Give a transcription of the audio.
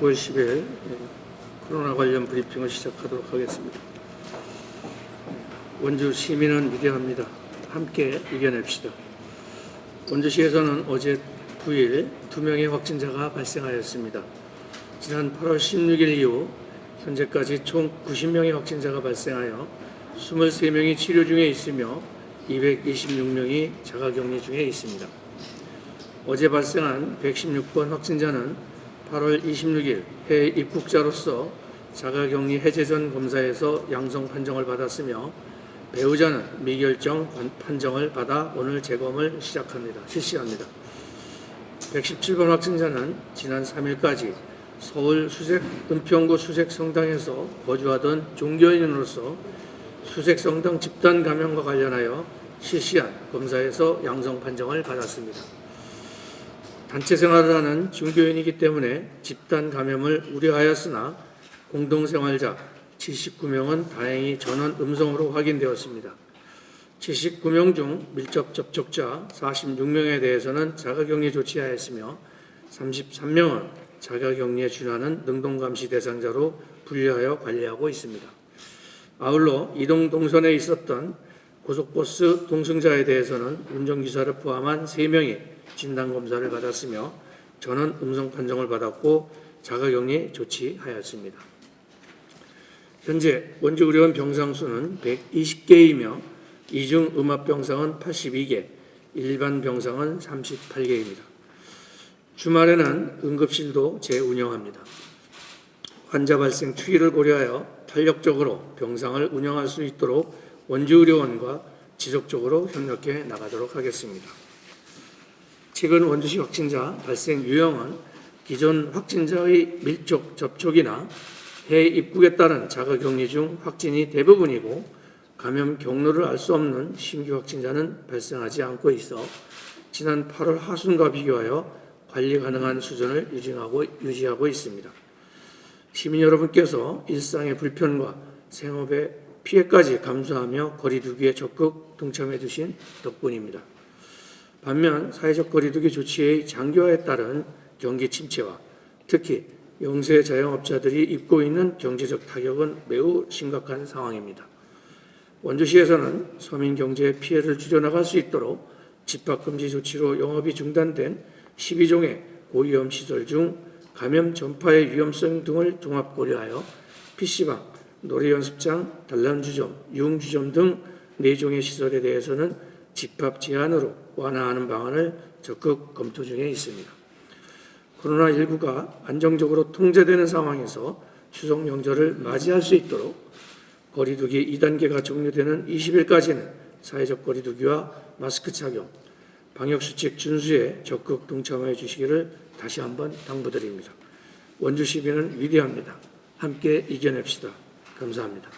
9월 10일 코로나 관련 브리핑을 시작하도록 하겠습니다. 원주 시민은 위대합니다. 함께 이겨냅시다. 원주시에서는 어제 9일 두 명의 확진자가 발생하였습니다. 지난 8월 16일 이후 현재까지 총 90명의 확진자가 발생하여 23명이 치료 중에 있으며 226명이 자가격리 중에 있습니다. 어제 발생한 116번 확진자는 8월 26일 해외 입국자로서 자가격리 해제 전 검사에서 양성 판정을 받았으며 배우자는 미결정 판정을 받아 오늘 재검을 시작합니다. 실시합니다. 117번 확진자는 지난 3일까지 서울 수색 은평구 수색 성당에서 거주하던 종교인으로서 수색 성당 집단 감염과 관련하여 실시한 검사에서 양성 판정을 받았습니다. 단체 생활을 하는 종교인이기 때문에 집단 감염을 우려하였으나 공동생활자 79명은 다행히 전원 음성으로 확인되었습니다. 79명 중 밀접 접촉자 46명에 대해서는 자가격리 조치하였으며 33명은 자가격리에 준하는 능동감시 대상자로 분류하여 관리하고 있습니다. 아울러 이동 동선에 있었던 고속버스 동승자에 대해서는 운전기사를 포함한 3명이 진단 검사를 받았으며 저는 음성 판정을 받았고 자가격리 조치하였습니다. 현재 원주 의료원 병상 수는 120개이며 이중 음압 병상은 82개, 일반 병상은 38개입니다. 주말에는 응급실도 재운영합니다. 환자 발생 추이를 고려하여 탄력적으로 병상을 운영할 수 있도록 원주의료원과 지속적으로 협력해 나가도록 하겠습니다. 최근 원주시 확진자 발생 유형은 기존 확진자의 밀접 접촉이나 해외 입국에 따른 자가 격리 중 확진이 대부분이고 감염 경로를 알 수 없는 신규 확진자는 발생하지 않고 있어 지난 8월 하순과 비교하여 관리 가능한 수준을 유지하고, 유지하고 있습니다. 시민 여러분께서 일상의 불편과 생업의 피해까지 감수하며 거리두기에 적극 동참해 주신 덕분입니다. 반면 사회적 거리두기 조치의 장기화에 따른 경기 침체와 특히 영세 자영업자들이 입고 있는 경제적 타격은 매우 심각한 상황입니다. 원주시에서는 서민 경제의 피해를 줄여나갈 수 있도록 집합금지 조치로 영업이 중단된 12종의 고위험 시설 중 감염 전파의 위험성 등을 종합 고려하여 PC방, 노래연습장, 단란주점, 유흥주점 등 4종의 시설에 대해서는 집합 제한으로 완화하는 방안을 적극 검토 중에 있습니다. 코로나19가 안정적으로 통제되는 상황에서 추석 명절을 맞이할 수 있도록 거리두기 2단계가 종료되는 20일까지는 사회적 거리두기와 마스크 착용, 방역수칙 준수에 적극 동참해 주시기를 다시 한번 당부드립니다. 원주 시민은 위대합니다. 함께 이겨냅시다. 감사합니다.